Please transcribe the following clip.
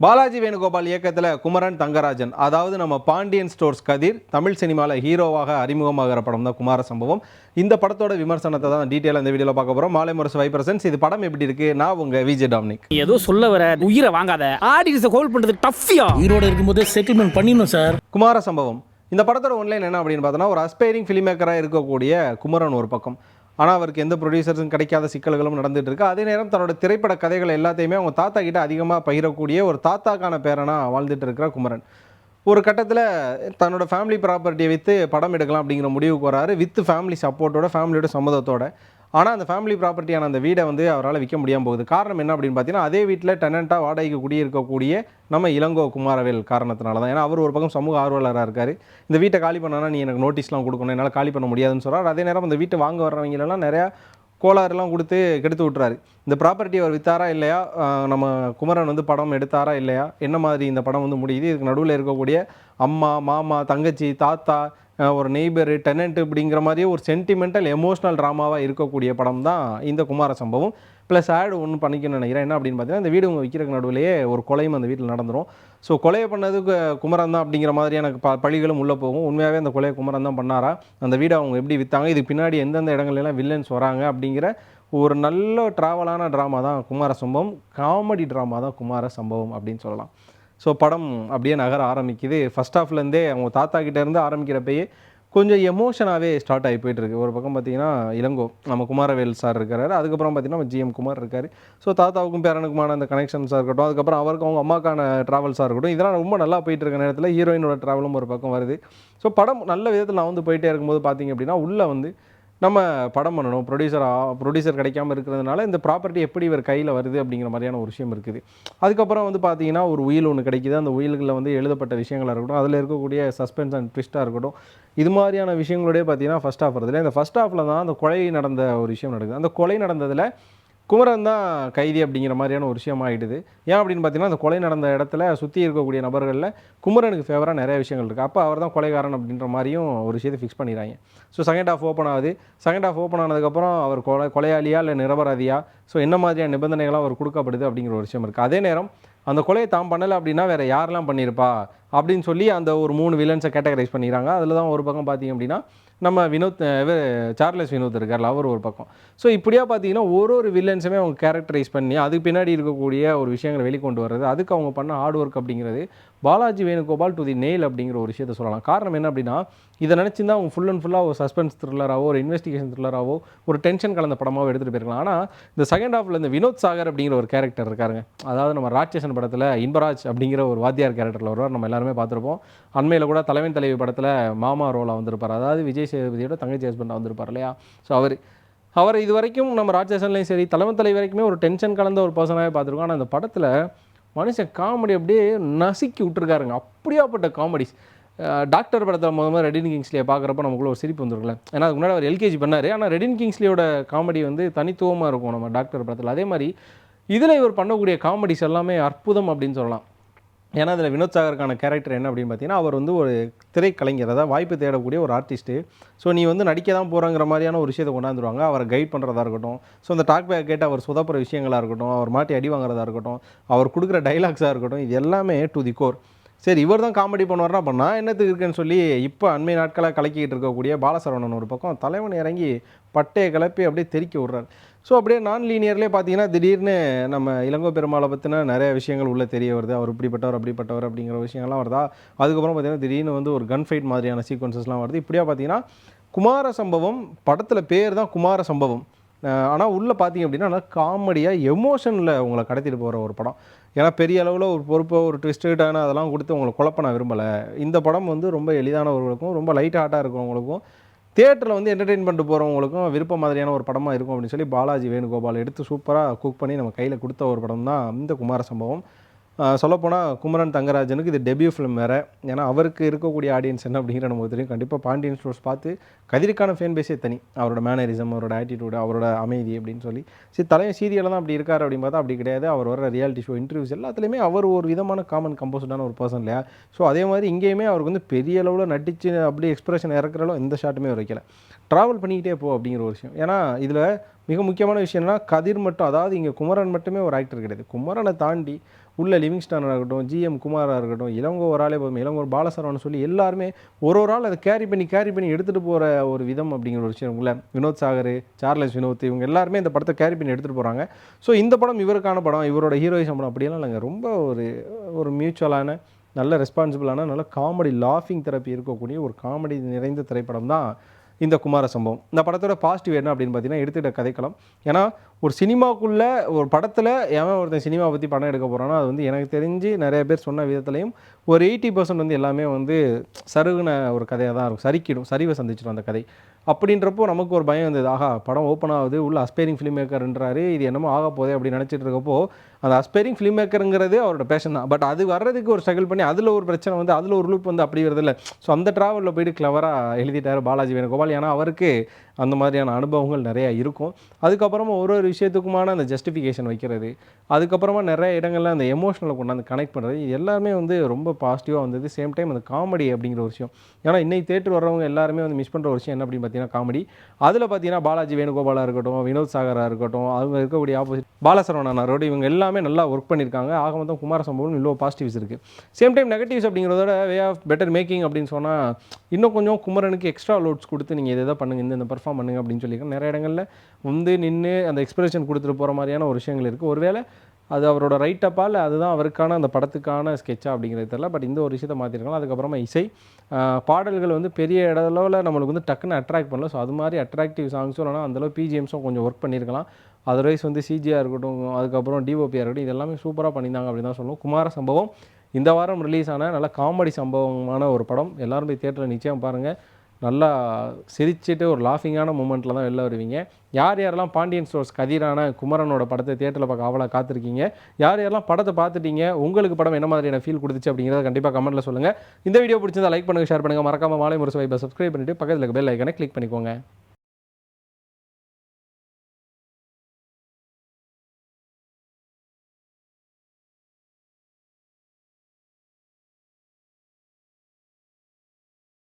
பாலாஜி வேணுகோபால் இயக்கத்தில் குமரன் தங்கராஜன். அதாவது நம்ம பாண்டியன் ஸ்டோர்ஸ் கதிர் தமிழ் சினிமாவில் ஹீரோவாக அறிமுகமாகிற படம் தான் குமார சம்பவம் இந்த படத்தோட விமர்சனத்தை தான் டீட்டெயிலாக இந்த வீடியோவில் பார்க்க போகிறோம் மாலை முரசு ஃபைவ் பர்சன்ஸ் இது படம் எப்படி இருக்கு? நான் உங்கள் விஜய் டாமினிக். நீ ஏதோ சொல்ல வர உயிரை வாங்காத. ஆடியன்ஸை ஹோல்ட் பண்றது டஃப்யா உயிரோட இருக்கும்போதே செட்டில்மெண்ட் பண்ணிடணும் சார் குமார சம்பவம் இந்த படத்தோட ஒன்லைன் என்ன அப்படின்னு பார்த்தோன்னா ஒரு அஸ்பைரிங் ஃபிலிம் மேக்கராக இருக்கக்கூடிய குமரன் ஒரு பக்கம். ஆனால் அவருக்கு எந்த ப்ரொடியூசர்ஸும் கிடைக்காத சிக்கல்களும் நடந்துட்டு இருக்கு. அதே நேரம் தன்னோட திரைப்பட கதைகள் எல்லாத்தையுமே அவங்க தாத்தா கிட்ட அதிகமாக பகிரக்கூடிய ஒரு தாத்தாக்கான பேரனாக வாழ்ந்துட்டு இருக்கிற குமரன். ஒரு கட்டத்தில் தன்னோட ஃபேமிலி ப்ராப்பர்ட்டியை விற்று படம் எடுக்கலாம் அப்படிங்கிற முடிவுக்கு வராரு. வித் ஃபேமிலி சப்போர்ட்டோட ஃபேமிலியோட சம்மதத்தோட. ஆனால் அந்த ஃபேமிலி ப்ராப்பர்ட்டியான அந்த வீடை வந்து அவரால் விற்க முடியாமல் போகுது. காரணம் என்ன அப்படின்னு பார்த்தீங்கன்னா அதே வீட்டில் டெனண்ட்டாக வாடகைக்கு குடியிருக்கக்கூடிய நம்ம இளங்கோ குமாரவேல் காரணத்தினால தான். ஏன்னா அவர் ஒரு பக்கம் சமூக ஆர்வலராக இருக்கார். இந்த வீட்டை காலி பண்ணனா நீ எனக்கு நோட்டீஸ்லாம் கொடுக்கணும் என்னால் காலி பண்ண முடியாதுன்னு சொல்கிறார் அதே நேரம் அந்த வீட்டை வாங்க வர்றவங்களெல்லாம் நிறையா கோளாறுலாம் கொடுத்து கெடுத்து விட்றாரு இந்த ப்ராப்பர்ட்டி அவர் வித்தாரா இல்லையா? நம்ம குமரன் வந்து படம் எடுத்தாரா இல்லையா? என்ன மாதிரி இந்த படம் வந்து முடியுது? இதுக்கு நடுவில் இருக்கக்கூடிய அம்மா மாமா தங்கச்சி தாத்தா ஒரு நெய்பரு டெனண்ட் இப்படிங்கிற மாதிரியே ஒரு சென்டிமெண்டல் எமோஷனல் ட்ராமாவாக இருக்கக்கூடிய படம் தான் இந்த குமார சம்பவம். ப்ளஸ் ஆட் ஒன்று பண்ணிக்கணும்னு நினைக்கிறேன். என்ன அப்படின்னு பார்த்தீங்கன்னா இந்த வீடு உங்கள் விற்கிறக்கு நடுவிலேயே ஒரு கொலையும் அந்த வீட்டில் நடந்துடும் ஸோ கொலையை பண்ணதுக்கு குமரன் தான் அப்படிங்கிற மாதிரியான ப பழிகளும் உள்ளே போகும். உண்மையாகவே அந்த கொலையை குமரன் தான் பண்ணாரா? அந்த வீடை அவங்க எப்படி விற்றாங்க இதுக்கு பின்னாடி எந்தெந்த இடங்கள்லாம் வில்லன்ஸ் வராங்க? அப்படிங்கிற ஒரு நல்ல ட்ராவலான ட்ராமா தான் குமார சம்பவம். காமெடி ட்ராமா தான் குமார சம்பவம் அப்படின்னு சொல்லலாம். ஸோ படம் அப்படியே நகர ஆரம்பிக்குது. ஃபஸ்ட் ஹாஃப்லேருந்தே அவங்க தாத்தா கிட்டேருந்து ஆரம்பிக்கிறப்பயே கொஞ்சம் எமோஷனாகவே ஸ்டார்ட் ஆகி போயிட்டு இருக்கு. ஒரு பக்கம் பார்த்தீங்கன்னா இளங்கோ நம்ம குமாரவேல் சார் இருக்காரு. அதுக்கப்புறம் பார்த்தீங்கன்னா நம்ம ஜிஎம் குமார் இருக்காரு. ஸோ தாத்தாவுக்கும் பேரனுக்குமான அந்த கனெக்ஷன்ஸாக இருக்கட்டும் அதுக்கப்புறம் அவருக்கு அவங்க அம்மாக்கான ட்ராவல்ஸாக இருக்கட்டும் இதெல்லாம் ரொம்ப நல்லா போயிட்டு இருக்க நேரத்தில் ஹீரோயினோட ட்ராவலும் ஒரு பக்கம் வருது. ஸோ படம் நல்ல விதத்தில் நான் வந்து போயிட்டே இருக்கும்போது பார்த்தீங்க அப்படின்னா உள்ளே வந்து நம்ம படம் பண்ணணும் ப்ரொடியூசர் ப்ரொடியூசர் கிடைக்காம இருக்கிறதுனால இந்த ப்ராப்பர்ட்டி எப்படி இவர் கையில் வருது அப்படிங்கிற மாதிரியான ஒரு விஷயம் இருக்குது. அதுக்கப்புறம் வந்து பார்த்தீங்கன்னா ஒரு உயில் ஒன்று கிடைக்குது. அந்த உயில்களில் வந்து எழுதப்பட்ட விஷயங்களாக இருக்கட்டும் அதில் இருக்கக்கூடிய சஸ்பென்ஸ் அண்ட் ட்விஸ்ட்டாக இருக்கட்டும் இது மாதிரியான விஷயங்களோடய பார்த்தீங்கன்னா ஃபஸ்ட் ஆஃப் வருதுல. இந்த ஃபஸ்ட் ஆஃபில் தான் அந்த கொலை நடந்த ஒரு விஷயம் நடக்குது. அந்த கொலை நடந்ததில் குமரன் தான் கைதி அப்படிங்கிற மாதிரியான ஒரு விஷயம் ஆகிடுது ஏன் அப்படின்னு பார்த்தீங்கன்னா அந்த கொலை நடந்த இடத்துல சுற்றி இருக்கக்கூடிய நபர்களில் குமரனுக்கு ஃபேவராக நிறைய விஷயங்கள் இருக்குது அப்போ அவர் தான் கொலைகாரன் அப்படின்ற மாதிரியும் ஒரு விஷயத்தை ஃபிக்ஸ் பண்ணிடுறாங்க. ஸோ செகண்ட் ஆஃப் ஓப்பன் ஆகுது. செகண்ட் ஆஃப் ஓப்பன் ஆனதுக்கப்புறம் அவர் கொலை கொலையாளியா இல்லை நிரபராதியா? ஸோ என்ன மாதிரியான நிபந்தனைகள்லாம் அவர் கொடுக்கப்படுது அப்படிங்கிற ஒரு விஷயம் இருக்குது அதே நேரம் அந்த கொலையை தாம் பண்ணலை அப்படின்னா வேறு யாரெல்லாம் பண்ணியிருப்பா? அப்படின்னு சொல்லி அந்த ஒரு மூணு வில்லன்ஸை கேட்டகரைஸ் பண்ணிடுறாங்க. அதில் தான் ஒரு பக்கம் பார்த்தீங்க அப்படின்னா நம்ம வினோத் சார்லஸ் வினோத் இருக்கார்ல அவர் ஒரு பக்கம். ஸோ இப்படியா பார்த்தீங்கன்னா ஒரு ஒரு வில்லன்ஸுமே அவங்க கேரக்டரைஸ் பண்ணி அதுக்கு பின்னாடி இருக்கக்கூடிய ஒரு விஷயங்களை வெளிக்கொண்டு வர்றது அதுக்கு அவங்க பண்ண ஹார்ட் ஒர்க் அப்படிங்கிறது Balaji Venugopal to the nail அப்படிங்கிற ஒரு விஷயத்த சொல்லலாம். காரணம் என்ன அப்படின்னா இதை நினச்சிருந்தா அவங்க ஃபுல் அண்ட் ஃபுல்லாக ஒரு சஸ்பென்ஸ் த்ரில்லராகவோ ஒரு இன்வெஸ்டிகேஷன் த்ரில்லராகவோ ஒரு டென்ஷன் கலந்த படமாகவோ எடுத்துகிட்டு போயிருக்கலாம். ஆனால் இந்த செகண்ட் ஹாஃபில் இந்த வினோத் சாகர் அப்படிங்கிற ஒரு கேரக்டர் இருக்காருங்க. அதாவது நம்ம ராட்சசன் படத்தில் இன்பராஜ் அப்படிங்கிற ஒரு வாத்தியார் கேரக்டரில் வருவார். நம்ம எல்லாருமே பார்த்துருப்போம். அண்மையில் கூட தலைவன் தலைவி படத்தில் மாமா ரோலாக வந்திருப்பார். அதாவது விஜய் சேதுபதியோட தங்கச்சி ஹஸ்பண்டாக வந்திருப்பார் இல்லையா? ஸோ அவர் அவர் இது வரைக்கும் நம்ம ராட்சசன்லையும் சரி தலைமை தலை வரைக்குமே ஒரு டென்ஷன் கலந்த ஒரு பர்சனாகவே பார்த்துருக்கோம். ஆனால் அந்த படத்தில் மனுஷன் காமெடி அப்படியே நசுக்கி விட்டுருக்காருங்க. அப்படியாப்பட்ட காமெடிஸ் டாக்டர் படத்தில் முதல்ல ரெடின் கிங்ஸ்லியை பார்க்குறப்ப நமக்குள்ள ஒரு சிரிப்பு வந்துருக்கல ஏன்னா அதுக்கு முன்னாடி அவர் எல்கேஜி பண்ணார். ஆனால் ரெடின் கிங்ஸ்லியோட காமெடி வந்து தனித்துவமாக இருக்கும் நம்ம டாக்டர் படத்தில். அதே மாதிரி இதில் இவர் பண்ணக்கூடிய காமெடிஸ் எல்லாமே அற்புதம் அப்படின்னு சொல்லலாம். ஏன்னா அதில் வினோத் சாகருக்கான கேரக்டர் என்ன அப்படின்னு பார்த்தீங்கன்னா அவர் வந்து ஒரு திரைக்கலைஞர் அதாவது வாய்ப்பு தேடக்கூடிய ஒரு ஆர்டிஸ்ட்டு ஸோ நீ வந்து நடிக்க தான் போகிறங்கிற மாதிரியான ஒரு விஷயத்தை கொண்டாந்துருவாங்க. அவரை கைட் பண்ணுறதா இருக்கட்டும். ஸோ அந்த டாக் பேக் கேட்டு அவர் சுதப்புற விஷயங்களாக இருக்கட்டும். அவர் மாட்டி அடி வாங்குறதா இருக்கட்டும். அவர் கொடுக்குற டைலாக்ஸாக இருக்கட்டும். இது எல்லாமே டு தி கோர் சரி இவர் தான் காமெடி பண்ணுவார்னா அப்போ நான் என்னத்துக்கு இருக்கேன்னு சொல்லி இப்போ அண்மை நாட்களாக கலக்கிக்கிட்டு இருக்கக்கூடிய பாலசரவணன் ஒரு பக்கம் தலைவன் இறங்கி பட்டையை கிளப்பி அப்படியே தெறிக்க விட்றாரு. ஸோ அப்படியே நான் லீனியர்லேயே பார்த்தீங்கன்னா திடீர்னு நம்ம இளங்கோ பெருமாளை பற்றின நிறைய விஷயங்கள் உள்ளே தெரிய வருது. அவர் இப்படிப்பட்டவர் அப்படிப்பட்டவர் அப்படிங்கிற விஷயங்கள்லாம் வருதா? அதுக்கப்புறம் பார்த்தீங்கன்னா திடீர்னு வந்து ஒரு கன் ஃபைட் மாதிரியான சீக்வன்சஸ்லாம் வருது. இப்படியா பார்த்தீங்கன்னா குமார சம்பவம் படத்தில் பேர் தான் குமார சம்பவம் ஆனால் உள்ளே பார்த்தீங்க அப்படின்னா காமெடியாக எமோஷனில் உங்களை கடத்திட்டு போகிற ஒரு படம். ஏன்னா பெரிய அளவில் ஒரு பொறுப்பை ஒரு ட்விஸ்டடான அதெல்லாம் கொடுத்து உங்களை குழப்ப நான் விரும்பலை. இந்த படம் வந்து ரொம்ப எளிதானவர்களுக்கும் ரொம்ப லைட் ஹார்ட்டாக இருக்கிறவங்களுக்கும் தேட்டரில் வந்து என்டர்டெயின் பண்ணிட்டு போகிறவங்களுக்கும் விருப்ப மாதிரியான ஒரு படமாக இருக்கும் அப்படின்னு சொல்லி பாலாஜி வேணுகோபால் எடுத்து சூப்பராக குக் பண்ணி நம்ம கையில் கொடுத்த ஒரு படம் தான் இந்த குமார சம்பவம். சொல்லப்போனால் குமரன் தங்கராஜனுக்கு இது டெபியூ ஃபிலிம் வேறு. ஏன்னா அவருக்கு இருக்கக்கூடிய ஆடியன்ஸ் என்ன அப்படிங்கிற நமக்கு தெரியும். கண்டிப்பாக பாண்டியன் ஸ்டோர்ஸ் பார்த்து கதிரிக்கான ஃபேன் பேஸே தனி. அவரோட மேனரிசம் அவரோட ஆட்டிடியூடு அவரோட அமைதி அப்படின்னு சொல்லி. சரி தலைவன் சீரியலில் தான் அப்படி இருக்கார் அப்படின்னு பார்த்தா அப்படி கிடையாது. அவர் வர ரியாலிட்டி ஷோ இன்டர்வியூஸ் எல்லாத்துலேயுமே அவர் ஒரு விதமான காமன் கம்போஸ்டான ஒரு பர்சன் இல்லையா? ஸோ அதே மாதிரி இங்கேயுமே அவருக்கு வந்து பெரிய அளவில் நடிச்சு அப்படி எக்ஸ்பிரஷன் இறக்குறாலும் எந்த ஷாட்டுமே வைக்கல. ட்ராவல் பண்ணிக்கிட்டே போ அப்படிங்கிற ஒரு விஷயம். ஏன்னா இதில் மிக முக்கியமான விஷயம்னா கதிர் மட்டும் அதாவது இங்கே குமரன் மட்டுமே ஒரு ஆக்டர் கிடையாது. குமரனை தாண்டி உள்ள லிவிங்ஸ்டனாக இருக்கட்டும் ஜிஎம் குமாராக இருக்கட்டும் இளங்கோ ஒரு ஆளே போதும் இளங்கோ ஒரு பாலசரவன் சொல்லி எல்லாருமே ஒரு ஒரு ஆள் அதை கேரி பண்ணி கேரி பண்ணி எடுத்துகிட்டு போகிற ஒரு விதம் அப்படிங்கிற ஒரு விஷயம் உள்ள வினோத் சாகர் சார்லஸ் வினோத் இவங்க எல்லாருமே இந்த படத்தை கேரி பண்ணி எடுத்துகிட்டு போகிறாங்க ஸோ இந்த படம் இவருக்கான படம் இவரோட ஹீரோயிசம் படம் அப்படியெல்லாம் இல்லைங்க. ரொம்ப ஒரு ஒரு மியூச்சுவலான நல்ல ரெஸ்பான்சிபிளான நல்ல காமெடி லாஃபிங் தெரப்பி இருக்கக்கூடிய ஒரு காமெடி நிறைந்த திரைப்படம் தான் இந்த குமார சம்பவம். இந்த படத்தோட பாசிட்டிவ் என்ன அப்படின்னு பார்த்தீங்கன்னா எடுத்துகிட்ட கதைக்களம். ஏன்னா ஒரு சினிமாக்குள்ளே ஒரு படத்தில் எவன் ஒருத்தன் சினிமா பற்றி படம் எடுக்க போகிறானோ அது வந்து எனக்கு தெரிஞ்சு நிறைய பேர் சொன்ன விதத்துலையும் ஒரு எயிட்டி பர்சன்ட் வந்து எல்லாமே வந்து சருகுன ஒரு கதையாக தான் இருக்கும். சரிக்கிடும் சரிவை சந்திச்சிடும் அந்த கதை. அப்படின்றப்போ நமக்கு ஒரு பயம் வந்தது. ஆஹா படம் ஓப்பன் ஆகுது உள்ள அஸ்பைரிங் ஃபிலிம் மேக்கர்ன்றாரு இது என்னமோ ஆக போதே அப்படின்னு நினச்சிட்டு இருக்கப்போ அந்த அஸ்பைரிங் ஃபிலிம் மேக்கருங்கிறது அவரோட பேஷன் தான். பட் அது வர்றதுக்கு ஒரு ஸ்ட்ரகிள் பண்ணி அதில் ஒரு பிரச்சனை வந்து அதில் ஒரு லூப் வந்து அப்படி வருது இல்லை ஸோ அந்த ட்ராவலில் போயிட்டு கிளவராக எழுதிட்டார் பாலாஜி வேணுகோபால். ஏன்னா அவருக்கு அந்த மாதிரியான அனுபவங்கள் நிறையா இருக்கும். அதுக்கப்புறமா ஒரு ஒரு விஷயத்துக்குமான அந்த ஜஸ்டிஃபிகேஷன் வைக்கிறது. அதுக்கப்புறமா நிறைய இடங்கள்ல அந்த எமோஷனலை கொண்டாந்து கனெக்ட் பண்ணுறது இது எல்லாமே வந்து ரொம்ப பாசிட்டிவாக வந்தது. சேம் டைம் அந்த காமெடி அப்படிங்கிற ஒரு விஷயம். ஏன்னா இன்னைக்கு தேட்டர் வர்றவங்க எல்லாருமே வந்து மிஸ் பண்ணுற ஒரு விஷயம் என்ன அப்படின்னு பார்த்தீங்கன்னா காமெடி அதில் பார்த்தீங்கன்னா பாலாஜி வேணுகோபாலாக இருக்கட்டும் வினோத் சாகராக இருக்கட்டும் அவங்க இருக்கக்கூடிய ஆப்போசிட் பாலசரவணனாரோட இவங்க எல்லாமே நல்லா ஒர்க் பண்ணியிருக்காங்க. ஆக மொத்தம் குமார சம்பவம் இவ்வளோ பாசிட்டிவ்ஸ் இருக்குது சேம் டைம் நெகட்டிவ்ஸ் அப்படிங்கிறதோட வே ஆஃப் பெட்டர் மேக்கிங் அப்படின்னு சொன்னால் இன்னும் கொஞ்சம் குமரனுக்கு எக்ஸ்ட்ரா லோட்ஸ் கொடுத்து நீங்கள் இதை இதை பண்ணுங்க இந்த பர்ஃபார்ம் பண்ணுங்க அப்படின்னு சொல்லியிருக்கேன் நிறைய இடங்களில் வந்து நின்று அந்த எக்ஸ்பிரஷன் கொடுத்துட்டு போகிற மாதிரியான ஒரு விஷயங்கள் இருக்குது ஒருவேளை அது அவரோட ரைட்டப்பா இல்லை அதுதான் அவருக்கான அந்த படத்துக்கான ஸ்கெட்சா அப்படிங்கிறது தெரியல. பட் இந்த ஒரு விஷயத்தை மாற்றிருக்கலாம் அதுக்கப்புறமா இசை. பாடல்கள் வந்து பெரிய இடத்துல நம்மளுக்கு வந்து டக்குன்னு அட்ராக்ட் பண்ணல. ஸோ அது மாதிரி அட்ராக்டிவ் சாங்ஸும் இல்லைனா அந்தளவு பிஜிஎம்ஸும் கொஞ்சம் ஒர்க் பண்ணியிருக்கலாம் அதர்வைஸ் வந்து சிஜியாக இருக்கட்டும் அதுக்கப்புறம் டிஓபியாக இருக்கட்டும் இதெல்லாமே சூப்பராக பண்ணியிருந்தாங்க அப்படின்னு தான் சொல்லுவோம் குமார சம்பவம். இந்த வாரம் ரிலீஸ் ஆன நல்ல காமெடி சம்பவமான ஒரு படம். எல்லாரும் போய் தேட்டரில் நிச்சயம் பாருங்கள் நல்லா சிரிச்சுட்டு ஒரு லாஃபிங்கான மூமெண்ட்டில் தான் வெளில வருவீங்க. யார் யாரெல்லாம் பாண்டியன் ஸ்டோர்ஸ் கதிரான குமரனோட படத்தை தேட்டரில் பார்க்க அவ்வளோ காத்திருக்கீங்க? யார் யாரெல்லாம் படத்தை பார்த்துட்டீங்க? உங்களுக்கு படம் என்ன மாதிரியான ஃபீல் கொடுத்துச்சு அப்படிங்கிறத கண்டிப்பாக கமெண்ட்டில் சொல்லுங்கள் இந்த வீடியோ பிடிச்சிருந்தா லைக் பண்ணுங்கள் ஷேர் பண்ணுங்கள் மறக்காமல் மாலை முரசு வைப்பை சப்ஸ்கிரைப் பண்ணிவிட்டு பக்கத்தில் பெல் ஐக்கனை கிளிக் பண்ணிக்கோங்க.